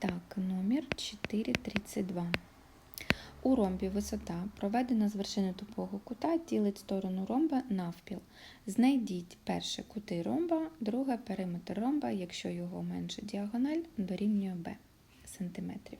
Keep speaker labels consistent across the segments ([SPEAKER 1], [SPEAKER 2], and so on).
[SPEAKER 1] Так, номер 432. У ромбі висота, проведена з вершини тупого кута, ділить сторону ромба навпіл. Знайдіть перше кути ромба, друге периметр ромба, якщо його менше діагональ, дорівнює b сантиметрів.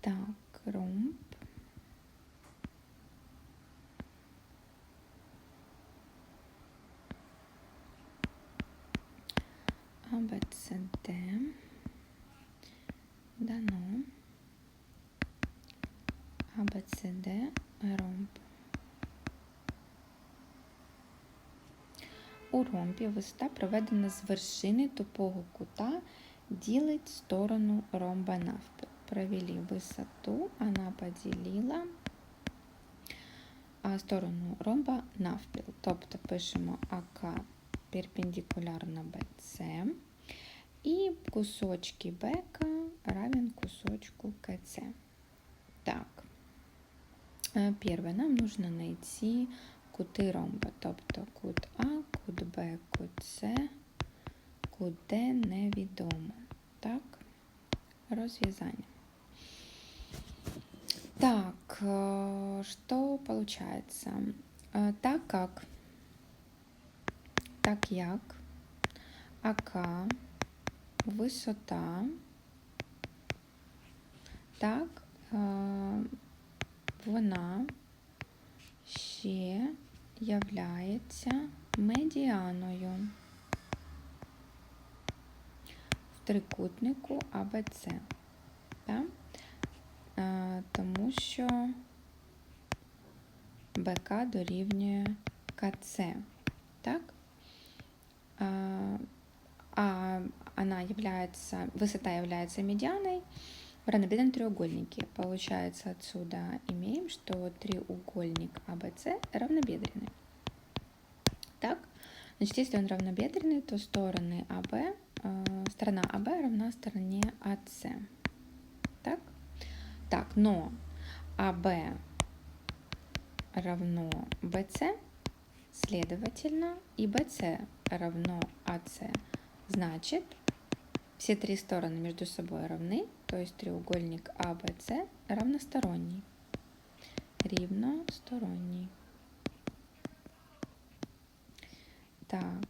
[SPEAKER 1] Так, ромб. АБЦД дано АБЦД ромб. У ромбі висота проведена з вершини тупого кута, ділить сторону ромба навпіл. Провели висоту, она поділила сторону ромба навпіл. Тобто пишемо АК перпендикулярно БЦ. І кусочки БК равен кусочку КЦ. Так, Э, первое, нам нужно найти кути ромба, тобто кут А, кут Б, кут С, кут Д невідомо. Так, розв'язання. Так, э, что получается? Э, Так как, так як АК висота, так е, вона ще являється медіаною в трикутнику АБЦ. Так? Е, Тому що БК дорівнює КЦ. Так? Е, А она является, высота является медианой в равнобедренном треугольнике. Получается, отсюда имеем, что треугольник АБЦ равнобедренный. Так, значит, если он равнобедренный, то стороны АБ, э, сторона АБ равна стороне АС. Так? Так, но АБ равно БЦ, следовательно, и БЦ равно АС. Значит, все три стороны между собой равны, то есть треугольник АБЦ равносторонний. Рівносторонний. Так.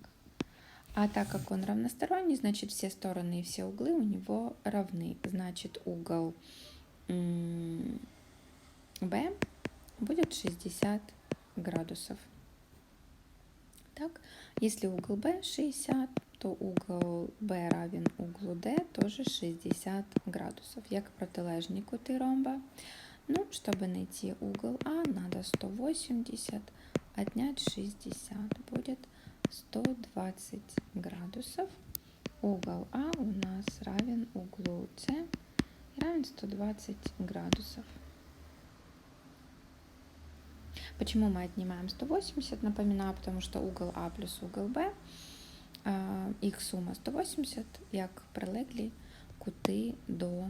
[SPEAKER 1] А так как он равносторонний, значит все стороны и все углы у него равны. Значит угол Б будет 60 градусов. Так, если угол Б 60, то угол Б равен углу Д тоже 60 градусов, як протилежні кути ромба. Ну, чтобы найти угол А, надо 180 отнять 60, будет 120 градусов. Угол А у нас равен углу С, равен 120 градусов. Почему мы отнимаем 180? Напоминаю, потому что угол А плюс угол Б, їх сума 180, як прилеглі кути до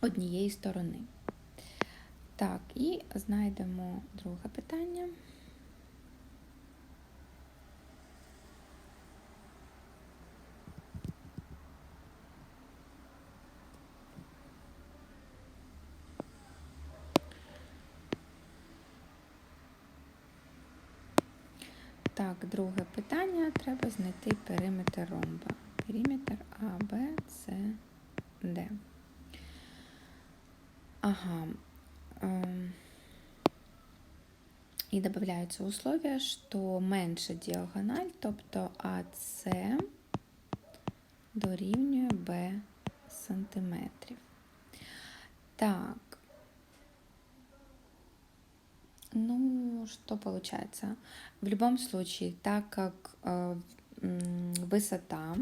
[SPEAKER 1] однієї сторони. Так, і знайдемо друге питання. Так, друге питання. Треба знайти периметр ромба. Периметр А, Б, С, Д. Ага. Эм. І додаються условия, що менша діагональ, тобто АС дорівнює Б сантиметрів. Так. Ну, что получается? В любом случае, так как э, высота,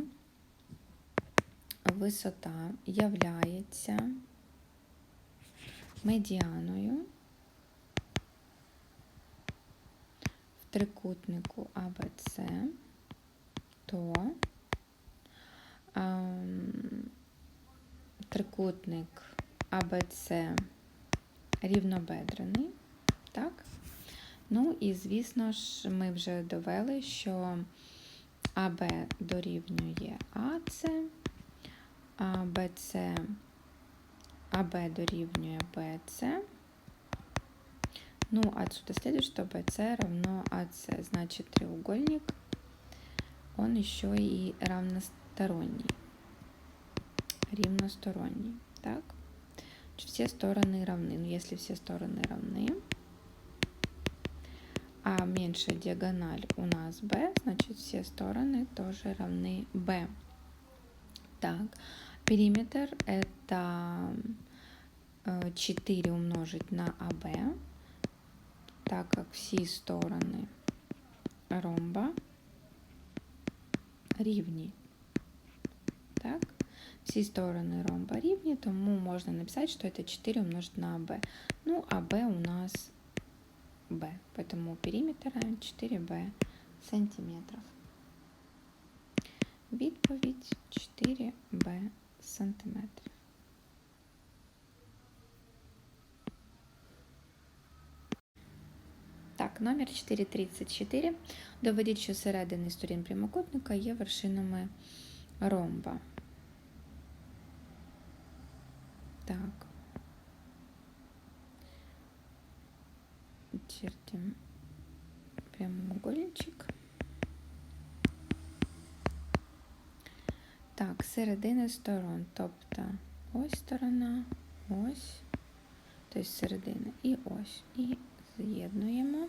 [SPEAKER 1] висота являється медіаною в трикутнику АБЦ, то э, трикутник АБЦ рівнобедрений. Так? Ну і, звісно ж, ми вже довели, що АБ дорівнює АЦ, А БЦ АБ дорівнює БЦ. Ну, отсюда следует, что BC равно AC. Значит, треугольник, он еще и равносторонний. Равносторонний. Так? Все стороны равны. Но если все стороны равны, а меньшая диагональ у нас b, значит все стороны тоже равны b. Так, периметр это 4 э, умножить на АБ, так как все стороны ромба рівні. Так? Всі сторони ромба рівні, тому можна написати, що це 4 умножить на АБ. Ну, АБ у нас b, поэтому периметр равен 4b сантиметров. Відповідь 4b сантиметрів. Так, номер 434. Доведіть, що середини сторін прямокутника є вершинами ромба. Так. прямоугольничек. Так, середини сторон, тобто ось сторона, ось, тобто середина і ось. І з'єднуємо.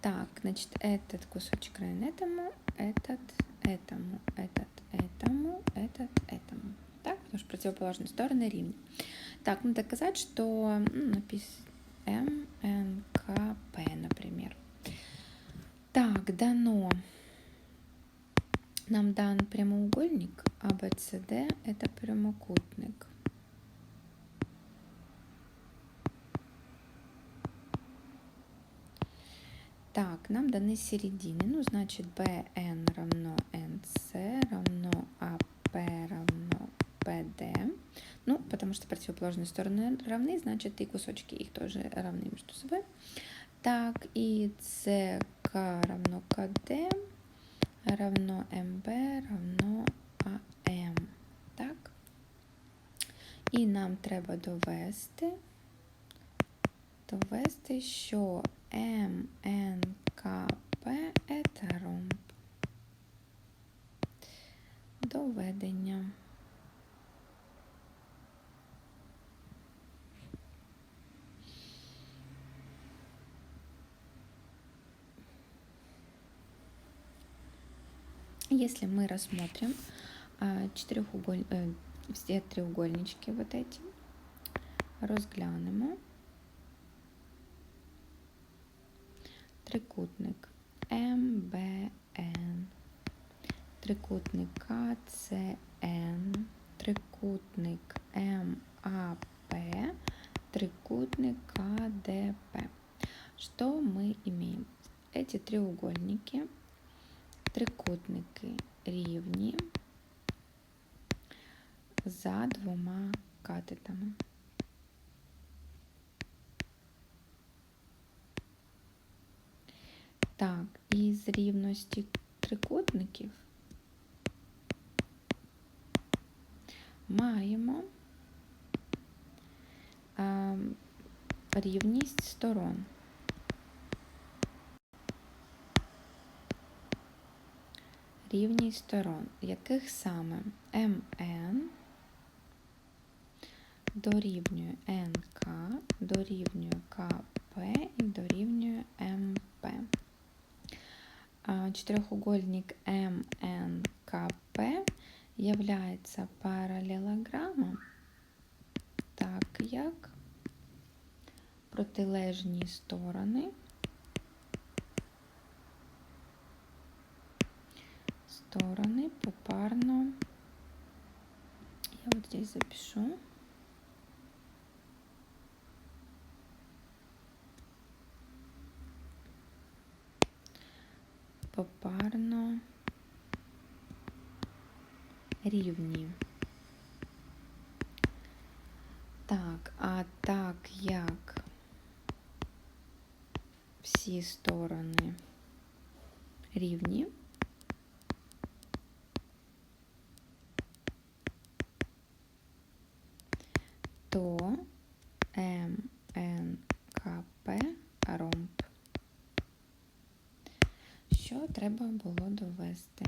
[SPEAKER 1] Так, значит, этот кусочек равен этому, этот, этому, этот, этому, этот, этому Так? потому что противоположные стороны рівні. Так, надо доказать, что ну, написано МНКП, например. Так, дано. Нам дан прямоугольник, АБЦД – это прямокутник. Так, нам даны середины, ну, значит, BN равно NC равно AP равно PD. Ну, потому что противоположные стороны равны, значит и кусочки их тоже равны между собой. Так, и СК равно КД равно МБ равно АМ. Так. І нам треба довести, довести, що МНКП – Если мы рассмотрим а, четырехуголь... Э, все треугольнички вот эти, розглянемо. Трикутник МБН, трикутник КЦН, трикутник МАП, трикутник КДП. Что мы имеем? Эти треугольники – трикутники рівні за двома катетами. Так, із рівності трикутників маємо а, рівність сторон. Рівність сторон, яких саме МН дорівнює НК, дорівнює КП і дорівнює МП. Чотирьохугольник МНКП являється паралелограмом, так як протилежні сторони стороны попарно. Я вот здесь запишу. Попарно рівні. Так, а так як всі сторони рівні, Треба було довести?